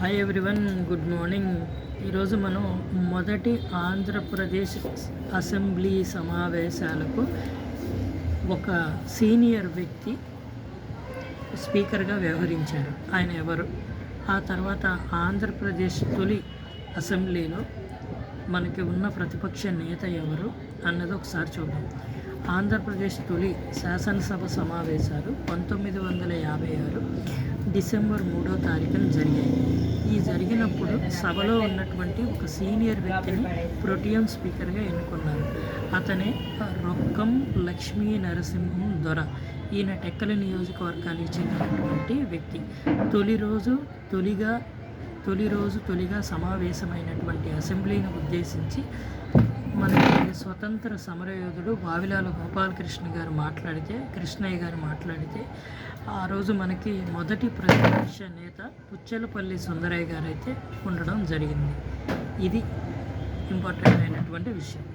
Hi everyone good morning ఈరోజు మనం మొదటి ఆంధ్రప్రదేశ్ అసెంబ్లీ సమావేశాలకు ఒక సీనియర్ వ్యక్తి స్పీకర్గా వ్యవహరించారు. ఆయన ఎవరు? ఆ తర్వాత ఆంధ్రప్రదేశ్ తొలి అసెంబ్లీలో మనకి ఉన్న ప్రతిపక్ష నేత ఎవరు అన్నది ఒకసారి చూద్దాం. ఆంధ్రప్రదేశ్ తొలి శాసనసభ సమావేశాలు పంతొమ్మిది వందల యాభై ఆరు డిసెంబర్ మూడో తారీఖున జరిగాయి. ఈ జరిగినప్పుడు సభలో ఉన్నటువంటి ఒక సీనియర్ వ్యక్తిని ప్రొటియం స్పీకర్గా ఎన్నుకున్నారు. అతనే రొక్కం లక్ష్మీ నరసింహం దొర ఈయన టెక్కల నియోజకవర్గానికి చెందినటువంటి వ్యక్తి. తొలి రోజు తొలిగా తొలి రోజు తొలిగా సమావేశమైనటువంటి అసెంబ్లీని ఉద్దేశించి స్వతంత్ర సమరయోధుడు వావిలాల గోపాలకృష్ణ గారు మాట్లాడితే కృష్ణయ్య గారు మాట్లాడితే ఆ రోజు మనకి మొదటి ప్రతిపక్ష నేత పుచ్చలపల్లి సుందరయ్య గారు అయితే ఉండడం జరిగింది. ఇది ఇంపార్టెంట్ అయినటువంటి విషయం.